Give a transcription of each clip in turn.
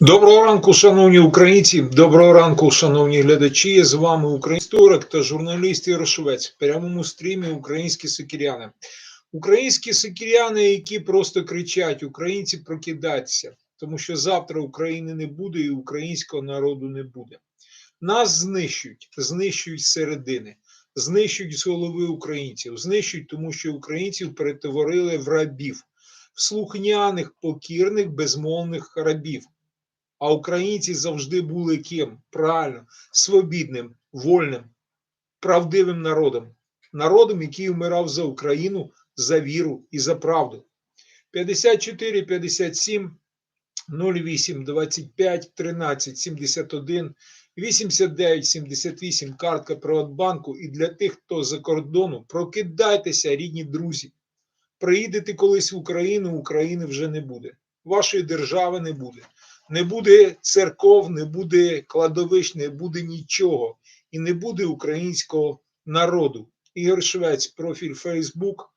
Доброго ранку, шановні українці. Доброго ранку, шановні глядачі. З вами український історик та журналіст Ігор Швець. В прямому стрімі українські сокіряни. Українські сокіряни, які просто кричать: Українці прокидайтеся, тому що завтра України не буде і українського народу не буде. Нас знищують, знищують середини, знищують з голови українців, знищують, тому що українців перетворили в рабів, в слухняних, покірних, безмовних рабів. А українці завжди були ким? Правильно, свобідним, вольним, правдивим народом. Народом, який вмирав за Україну, за віру і за правду. 54 57 08 25 13 71 89 78 картка Приватбанку. І для тих, хто за кордону, прокидайтеся, рідні друзі. Приїдете колись в Україну, України вже не буде. Вашої держави не буде не буде церков, не буде кладовищ, не буде нічого і не буде українського народу. Ігор Швець, профіль Фейсбук,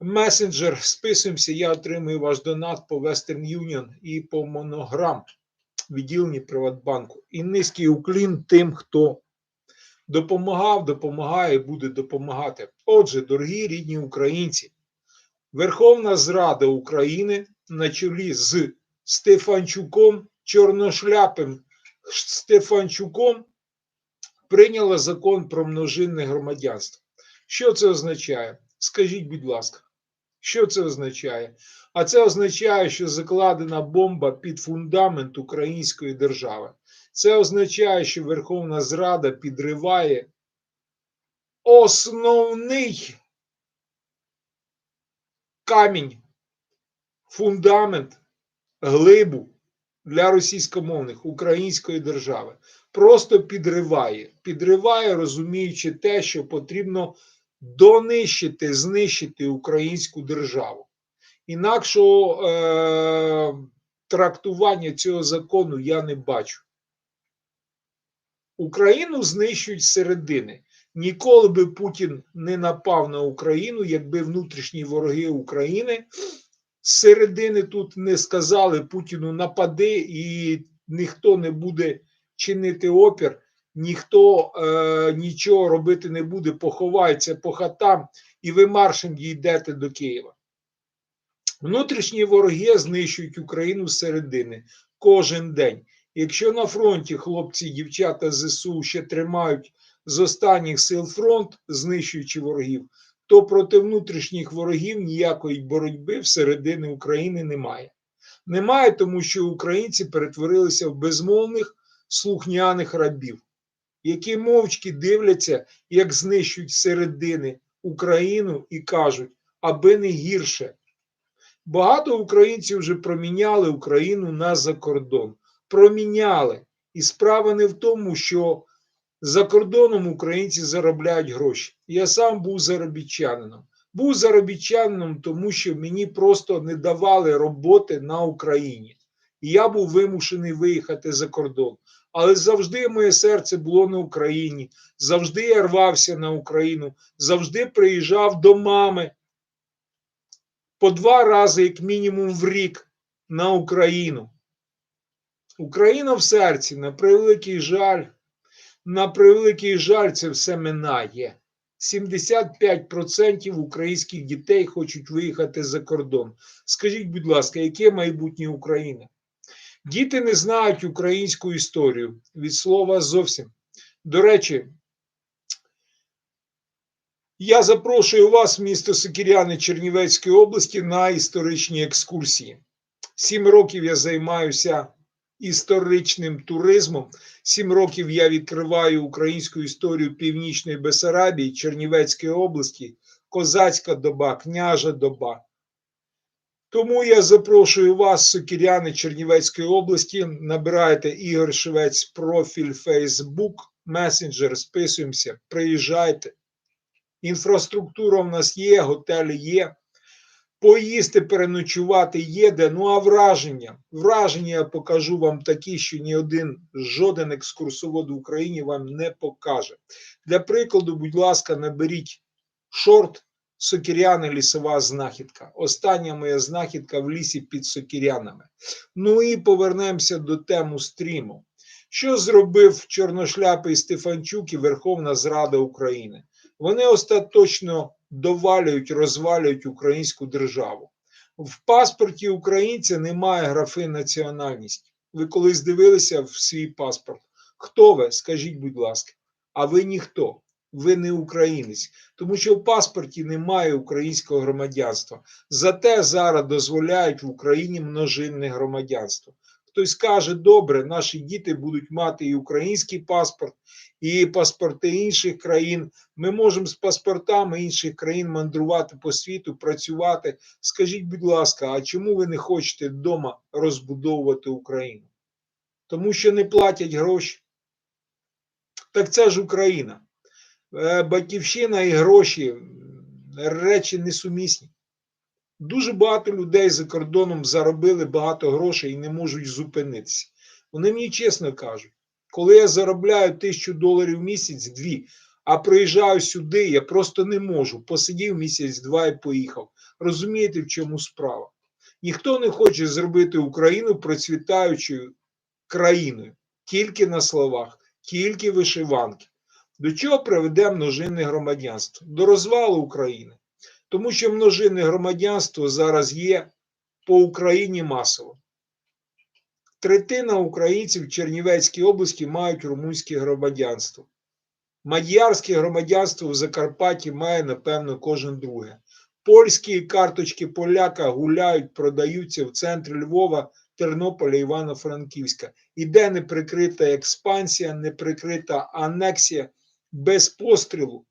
месенджер. Списуємося. Я отримую ваш донат по Western Union і по Монограм відділенні Приватбанку. І низький уклін тим, хто допомагав, допомагає і буде допомагати. Отже, дорогі рідні українці, Верховна Зрада України на чолі з Стефанчуком, чорношляпим Стефанчуком прийняла закон про множинне громадянство. Що це означає? Скажіть, будь ласка, що це означає? А це означає, що закладена бомба під фундамент української держави. Це означає, що Верховна Зрада підриває основний камінь, фундамент глибу для російськомовних української держави. Просто підриває, підриває, розуміючи те, що потрібно донищити, знищити українську державу. Інакшого е- трактування цього закону я не бачу. Україну знищують середини. Ніколи би Путін не напав на Україну, якби внутрішні вороги України середини тут не сказали Путіну напади, і ніхто не буде чинити опір, ніхто е, нічого робити не буде, поховається по хатам, і ви маршем дійдете до Києва. Внутрішні вороги знищують Україну середини кожен день. Якщо на фронті хлопці, дівчата ЗСУ ще тримають з останніх сил фронт, знищуючи ворогів, то проти внутрішніх ворогів ніякої боротьби всередині України немає. Немає, тому що українці перетворилися в безмовних слухняних рабів, які мовчки дивляться, як знищують середини Україну і кажуть, аби не гірше. Багато українців вже проміняли Україну на закордон. Проміняли. І справа не в тому, що за кордоном українці заробляють гроші. Я сам був заробітчанином. Був заробітчанином, тому що мені просто не давали роботи на Україні. І я був вимушений виїхати за кордон. Але завжди моє серце було на Україні, завжди я рвався на Україну, завжди приїжджав до мами по два рази, як мінімум, в рік на Україну. Україна в серці, на превеликий жаль. На превеликий жаль, це все минає. 75% українських дітей хочуть виїхати за кордон. Скажіть, будь ласка, яке майбутнє України? Діти не знають українську історію від слова зовсім. До речі, я запрошую вас, місто Сокіряни Чернівецької області, на історичні екскурсії. Сім років я займаюся історичним туризмом. Сім років я відкриваю українську історію Північної Бесарабії, Чернівецької області, козацька доба, княжа доба. Тому я запрошую вас, сокіряни Чернівецької області, набирайте Ігор Швець, профіль Facebook, месенджер, списуємося, приїжджайте. Інфраструктура в нас є, готелі є. Поїсти, переночувати є де. Ну а враження? Враження я покажу вам такі, що ні один жоден екскурсовод в Україні вам не покаже. Для прикладу, будь ласка, наберіть шорт Сокіряни лісова знахідка. Остання моя знахідка в лісі під Сокірянами. Ну і повернемося до тему стріму. Що зробив Чорношляпий Стефанчук і Верховна Зрада України? Вони остаточно довалюють, розвалюють українську державу. В паспорті українця немає графи національність. Ви колись дивилися в свій паспорт? Хто ви? Скажіть, будь ласка, а ви ніхто, ви не українець, тому що в паспорті немає українського громадянства. Зате зараз дозволяють в Україні множинне громадянство. Хтось каже, добре, наші діти будуть мати і український паспорт, і паспорти інших країн. Ми можемо з паспортами інших країн мандрувати по світу, працювати. Скажіть, будь ласка, а чому ви не хочете вдома розбудовувати Україну? Тому що не платять гроші. Так це ж Україна. Е, Батьківщина і гроші речі несумісні. Дуже багато людей за кордоном заробили багато грошей і не можуть зупинитися. Вони мені чесно кажуть, коли я заробляю тисячу доларів в місяць, дві, а приїжджаю сюди, я просто не можу. Посидів місяць-два і поїхав. Розумієте, в чому справа? Ніхто не хоче зробити Україну процвітаючою країною, тільки на словах, тільки вишиванки. До чого приведе множинне громадянство? До розвалу України. Тому що множинне громадянство зараз є по Україні масово. Третина українців в Чернівецькій області мають румунське громадянство. Мадярське громадянство в Закарпатті має, напевно, кожен друге. Польські карточки поляка гуляють, продаються в центрі Львова, Тернополя, Івано-Франківська. Іде неприкрита експансія, неприкрита анексія без пострілу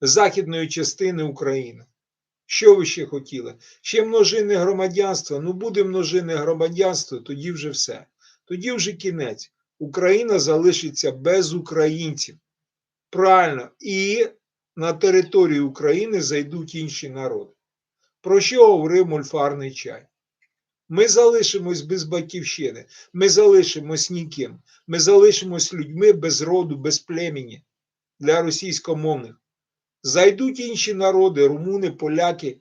західної частини України. Що ви ще хотіли? Ще множинне громадянство. Ну, буде множинне громадянство, тоді вже все. Тоді вже кінець. Україна залишиться без українців. Правильно, і на територію України зайдуть інші народи. Про що говорив мульфарний чай? Ми залишимось без батьківщини, ми залишимось ніким, ми залишимось людьми без роду, без племені для російськомовних. Зайдуть інші народи, румуни, поляки,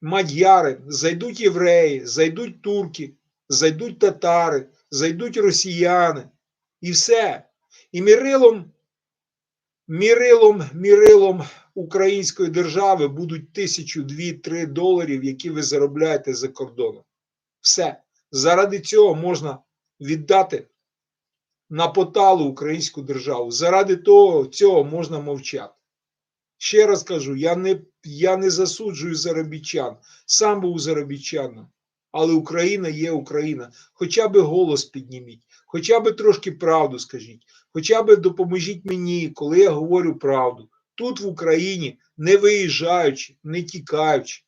мадяри, зайдуть євреї, зайдуть турки, зайдуть татари, зайдуть росіяни. І все. І мірилом, мірилом, мірилом української держави будуть тисячу, дві, три доларів, які ви заробляєте за кордоном. Все. Заради цього можна віддати на поталу українську державу. Заради того цього можна мовчати. Ще раз кажу: я не, я не засуджую заробітчан, сам був заробітчаном, але Україна є Україна. Хоча би голос підніміть, хоча би трошки правду скажіть, хоча би допоможіть мені, коли я говорю правду. Тут в Україні, не виїжджаючи, не тікаючи.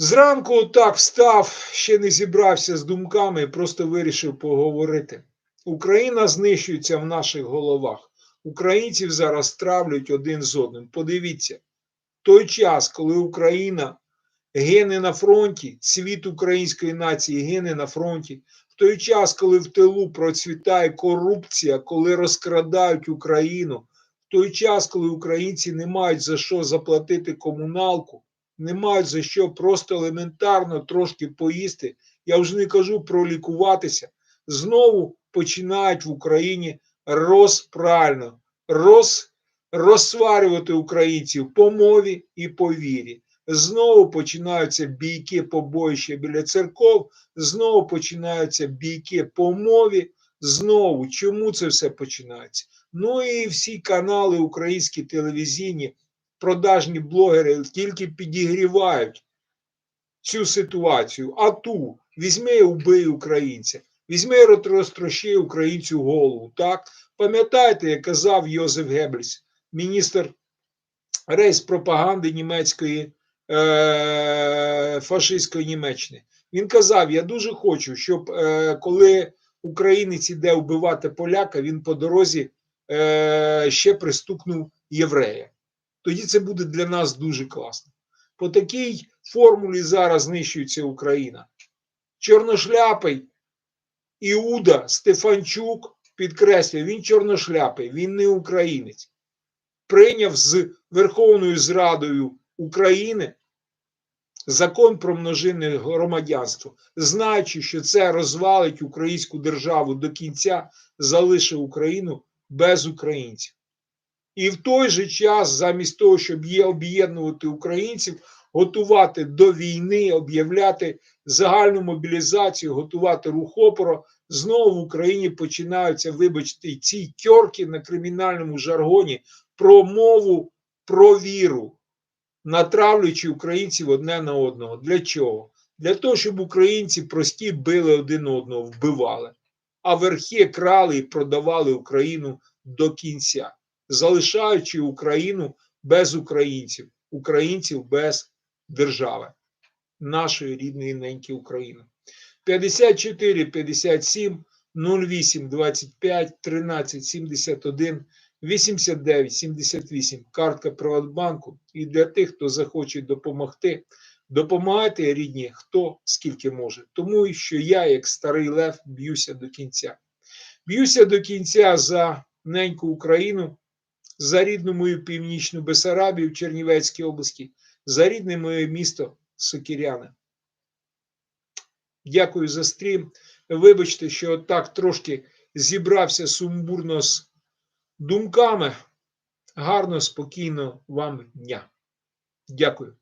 Зранку так встав, ще не зібрався з думками, просто вирішив поговорити. Україна знищується в наших головах. Українців зараз травлять один з одним. Подивіться, той час, коли Україна гине на фронті, світ української нації гине на фронті, в той час, коли в тилу процвітає корупція, коли розкрадають Україну, в той час, коли українці не мають за що заплатити комуналку не мають за що просто елементарно трошки поїсти. Я вже не кажу про лікуватися. Знову починають в Україні розправно роз, розсварювати українців по мові і по вірі. Знову починаються бійки побоїща біля церков, знову починаються бійки по мові. Знову чому це все починається? Ну і всі канали українські телевізійні продажні блогери тільки підігрівають цю ситуацію. А ту візьми і убий українця, візьми і розтрощи українцю голову. Так? Пам'ятаєте, як казав Йозеф Геббельс, міністр рейс пропаганди німецької е, фашистської Німеччини. Він казав: Я дуже хочу, щоб е, коли українець іде вбивати поляка, він по дорозі е, ще пристукнув єврея тоді це буде для нас дуже класно. По такій формулі зараз знищується Україна. Чорношляпий, Іуда, Стефанчук підкреслюю, він чорношляпий, він не українець. Прийняв з Верховною Зрадою України закон про множинне громадянство, знаючи, що це розвалить українську державу до кінця, залишив Україну без українців. І в той же час, замість того, щоб є об'єднувати українців, готувати до війни, об'являти загальну мобілізацію, готувати рух опору, знову в Україні починаються, вибачте, ці тьорки на кримінальному жаргоні про мову, про віру, натравлюючи українців одне на одного. Для чого? Для того, щоб українці прості били один одного, вбивали, а верхи крали і продавали Україну до кінця, залишаючи Україну без українців, українців без держави, нашої рідної неньки України. 54 57 08 25 13 71 89 78 картка Приватбанку. І для тих, хто захоче допомогти, допомагайте рідні, хто скільки може. Тому що я, як старий лев, б'юся до кінця. Б'юся до кінця за неньку Україну, за рідну мою північну Бесарабію в Чернівецькій області, за рідне моє місто Сокіряне. Дякую за стрім. Вибачте, що так трошки зібрався сумбурно з думками. Гарно, спокійно вам дня. Дякую.